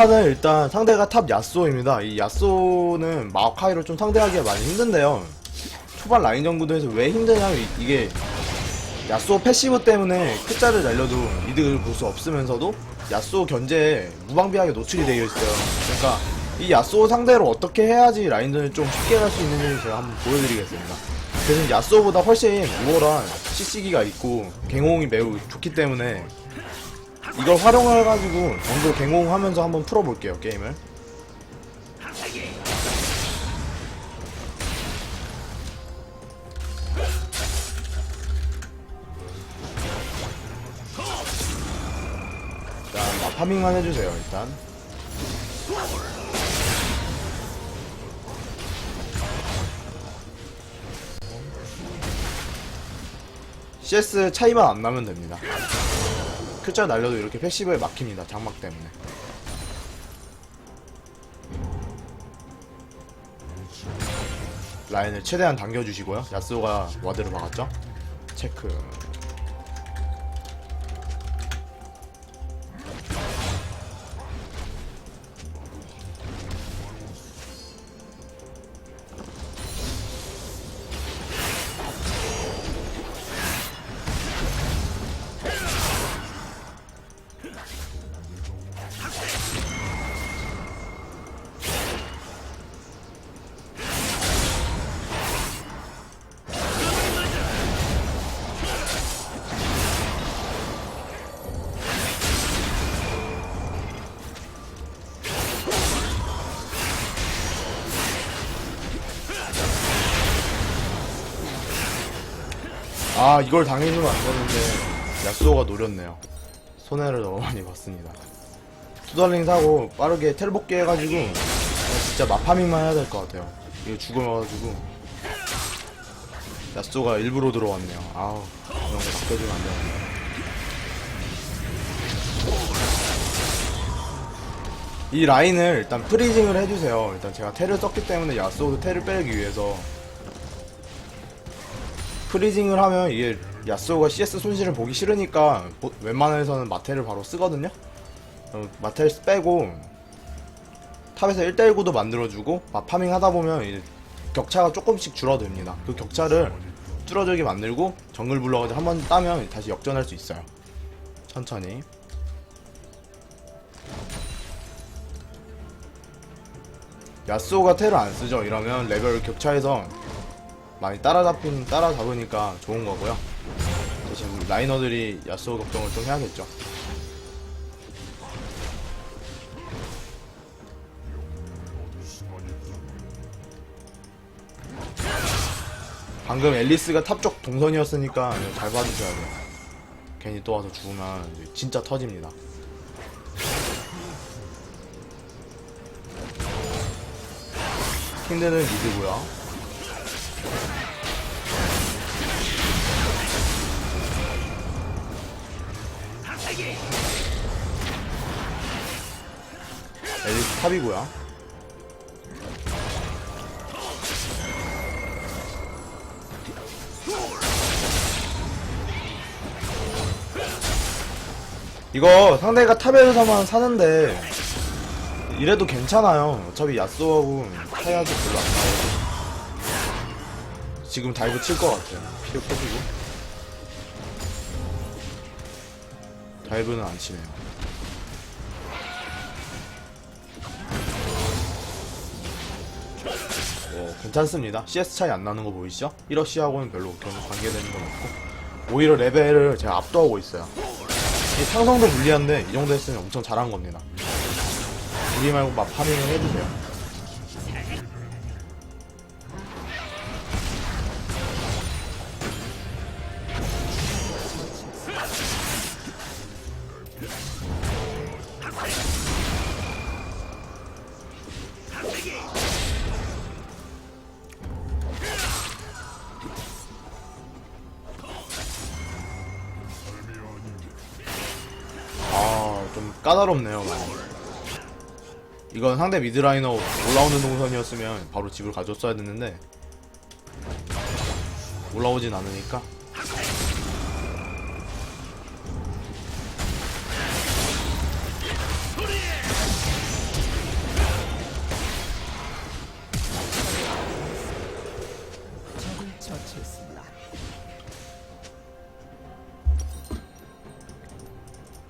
일단은 일단 상대가 탑 야쏘입니다. 이 야쏘는 마오카이로 좀 상대하기가 많이 힘든데요. 초반 라인전 구도에서 왜 힘드냐면 이- 이게 야쏘 패시브 때문에 끝자를 날려도 이득을 볼 수 없으면서도 야쏘 견제에 무방비하게 노출이 되어 있어요. 그러니까 이 야쏘 상대로 어떻게 해야지 라인전을 좀 쉽게 갈 수 있는지 제가 한번 보여드리겠습니다. 대신 야쏘보다 훨씬 우월한 CC기가 있고 갱홍이 매우 좋기 때문에 이걸 활용해가지고 정글 갱홍하면서 한번 풀어볼게요 게임을. 자, 파밍만 해주세요 일단. CS 차이만 안 나면 됩니다. 크자 날려도 이렇게 패시브에 막힙니다. 장막 때문에. 라인을 최대한 당겨주시고요. 야스오가 와드를 막았죠. 체크. 아 이걸 당해주면 안 되는데 야스오가 노렸네요. 손해를 너무 많이 봤습니다. 투덜링 사고 빠르게 텔복귀 해가지고 그냥 진짜 마파밍만 해야 될 것 같아요. 이거 죽어가지고 야스오가 일부러 들어왔네요. 아우 이런 거 맡겨주면 안 되는데. 이 라인을 일단 프리징을 해주세요. 일단 제가 텔을 썼기 때문에 야스오도 텔을 빼기 위해서 프리징을 하면 이게 야스오가 CS 손실을 보기 싫으니까 보- 웬만해서는 마텔을 바로 쓰거든요. 어, 마텔 빼고 탑에서 1대1구도 만들어주고 마파밍 하다 보면 이제 격차가 조금씩 줄어듭니다. 그 격차를 줄어들게 만들고 정글 불러가지고 한 번 따면 다시 역전할 수 있어요. 천천히. 야스오가 텔을 안 쓰죠. 이러면 레벨 격차에서 많이 따라잡힌 따라잡으니까 좋은 거고요. 대신 라이너들이 야스오 걱정을 좀 해야겠죠. 방금 앨리스가 탑 쪽 동선이었으니까 잘 봐주셔야 돼요. 괜히 또 와서 죽으면 진짜 터집니다. 킨드는 미드고요. 탑이고요. 이거 상대가 탑에서만 사는데 이래도 괜찮아요. 어차피 야스오하고 타야도 별로 안 나오고 지금 다이브 칠것 같아요. 필요 켜지고 다이브는 안 치네요. 어, 괜찮습니다. CS 차이 안 나는 거 보이시죠? 1러시하고는 별로 경 관계되는 건 없고 오히려 레벨을 제가 압도하고 있어요. 이 상성도 불리한데 이 정도 했으면 엄청 잘한 겁니다. 우리 말고 막 파밍을 해주세요. 좀 까다롭네요 많이. 이건 상대 미드라이너 올라오는 동선이었으면 바로 집을 가졌어야 됐는데 올라오진 않으니까.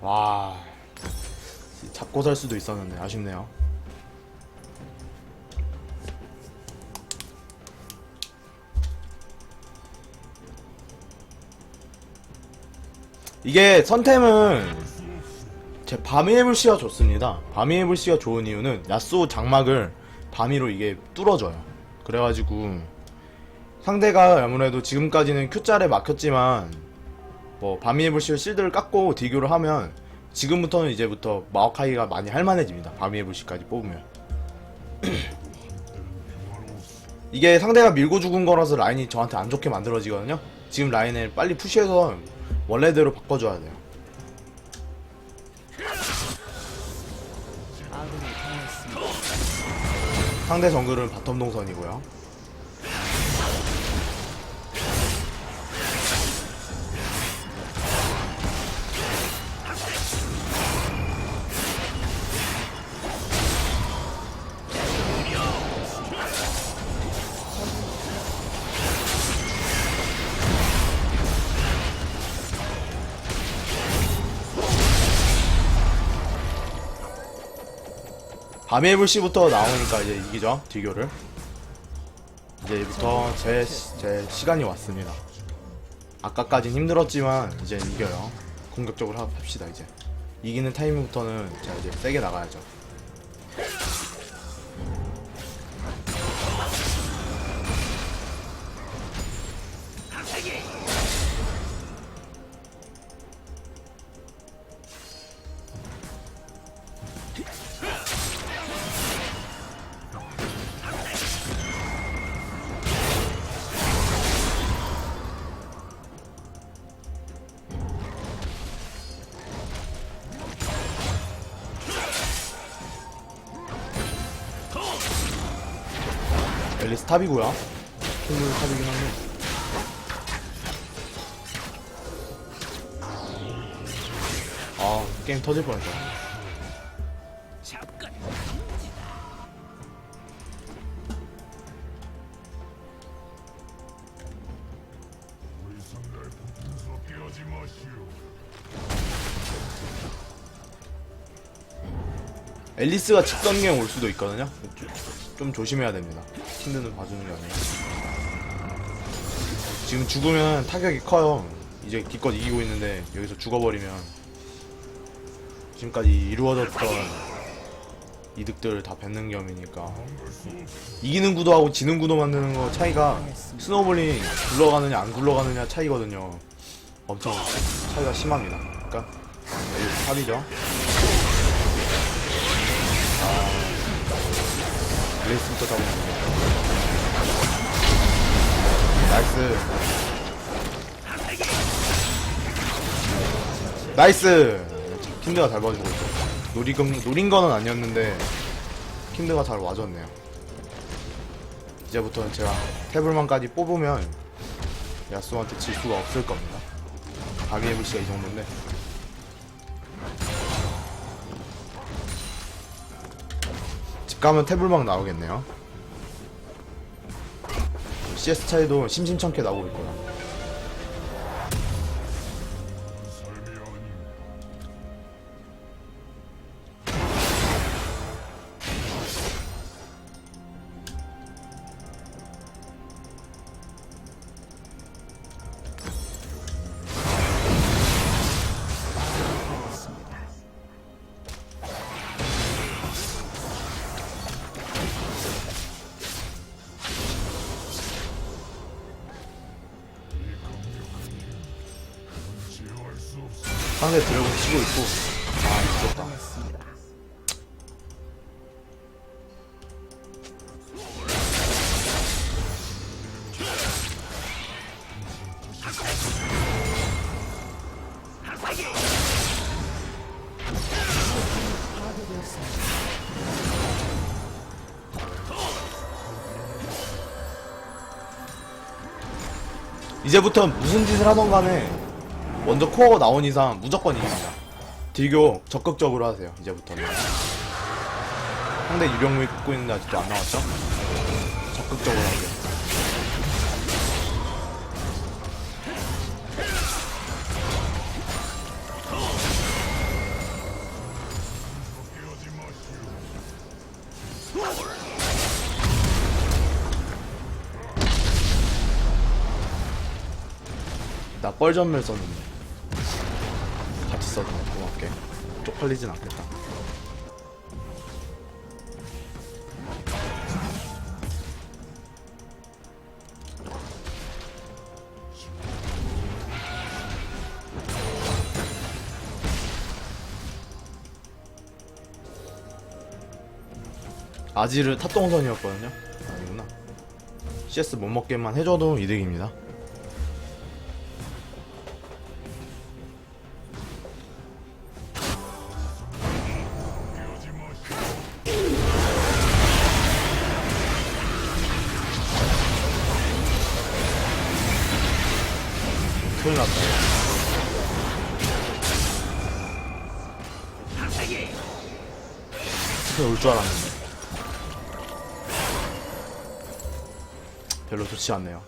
와. 먹고 살 수도 있었는데 아쉽네요. 이게 선템은 제 밤의 해불씨가 좋습니다. 밤의 해불씨가 좋은 이유는 야쏘 장막을 밤이로 이게 뚫어져요. 그래가지고 상대가 아무래도 지금까지는 Q짤에 막혔지만 뭐 밤의 해불씨가 실드를 깎고 딜교를 하면 지금부터는 이제부터 마오카이가 많이 할만해집니다. 밤의 해불씨까지 뽑으면 이게 상대가 밀고 죽은 거라서 라인이 저한테 안 좋게 만들어지거든요. 지금 라인을 빨리 푸시해서 원래대로 바꿔줘야 돼요. 상대 정글은 바텀 동선이고요. 불씨부터 나오니까 이제 이기죠 딜교를. 이제부터 제, 제 시간이 왔습니다. 아까까진 힘들었지만 이제 이겨요. 공격적으로 하- 합시다 이제. 이기는 타이밍부터는 제가 이제 세게 나가야죠 탑이고요. 킹블 탑이긴 한데. 아 게임 터질 뻔했다. 앨리스가 직선경 올 수도 있거든요. 좀, 좀 조심해야 됩니다 힘드는 봐주는 게 아니라 지금 죽으면 타격이 커요. 이제 기껏 이기고 있는데 여기서 죽어버리면 지금까지 이루어졌던 이득들 다 뱉는 겸이니까. 이기는 구도하고 지는 구도 만드는 거 차이가 스노볼링 굴러가느냐 안 굴러가느냐 차이거든요. 엄청 차이가 심합니다. 그러니까 여기 탑이죠. 레이스부터 잡으면 돼요. 나이스. 나이스. 킨드가 잘 봐주고 있죠. 노리금 노린 거는 아니었는데 킨드가 잘 와줬네요. 이제부터는 제가 태블만까지 뽑으면 야수한테 질 수가 없을 겁니다. 가비 해불씨가 이 정도인데. 집 가면 태블망 나오겠네요. CS 차이도 심심찮게 나오고 있고요. 상대 드래곤 치고 있고 아 미쳤다. 이제부터 무슨 짓을 하던 간에 먼저 코어가 나온 이상 무조건 이깁니다. 딜교 적극적으로 하세요. 이제부터는. 상대 유령물 갖고 있는데 아직도 안 나왔죠? 적극적으로 하세요. 나 뻘전멸 썼는데 써줘 고맙게. 쪽팔리진 않겠다. 아지르 탑동선이었거든요. 아니구나. CS 못 먹게만 해줘도 이득입니다 스페 올줄 알았는데. 별로 좋지 않네요.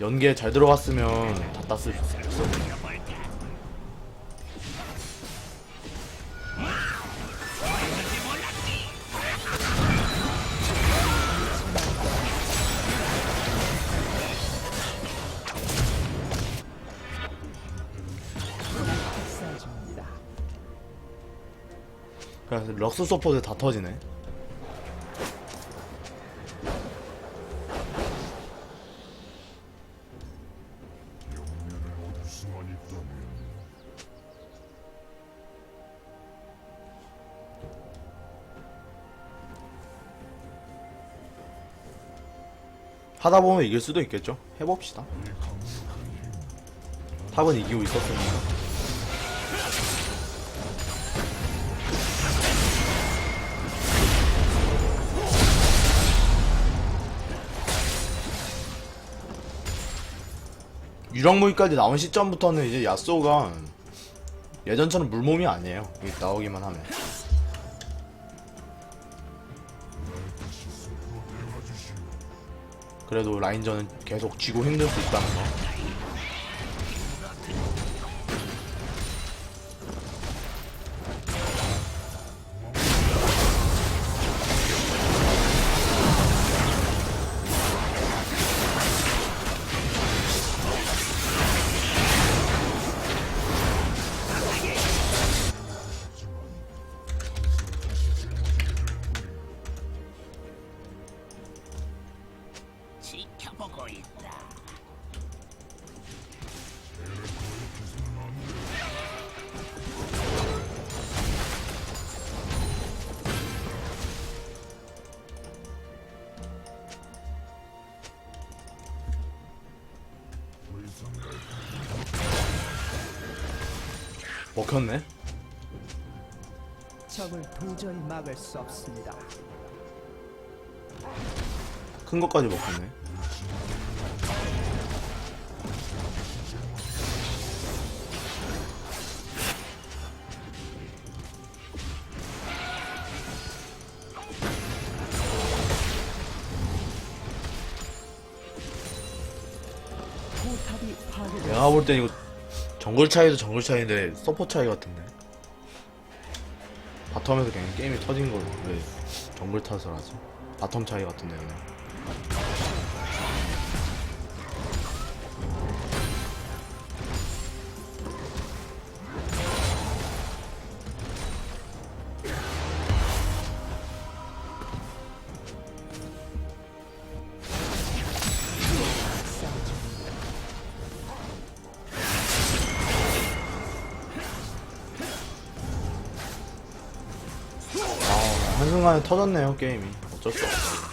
연계 잘 들어갔으면 다 땄을 수 있었는데. 그래서 럭스 서포트 다 터지네. 영면을 얻을 수만 있다면 하다 보면 이길 수도 있겠죠. 해봅시다. 탑은 이기고 있었으니까. 유령 무기까지 나온 시점부터는 이제 야쏘가 예전처럼 물몸이 아니에요. 이게 나오기만 하면. 그래도 라인전은 계속 쥐고 힘들 수 있다는 거. 보고 있다. 먹혔네. 적을 도저히 막을 수 없습니다. 큰 것까지 먹혔네. 내가 볼 땐 이거 정글 차이도 정글 차이인데 서포 차이 같은데. 바텀에서 그냥 게임이 터진 걸왜 정글 탓을 하지? 바텀 차이 같은데 그냥. 한순간에 터졌네요 게임이. 어쩔 수 없어.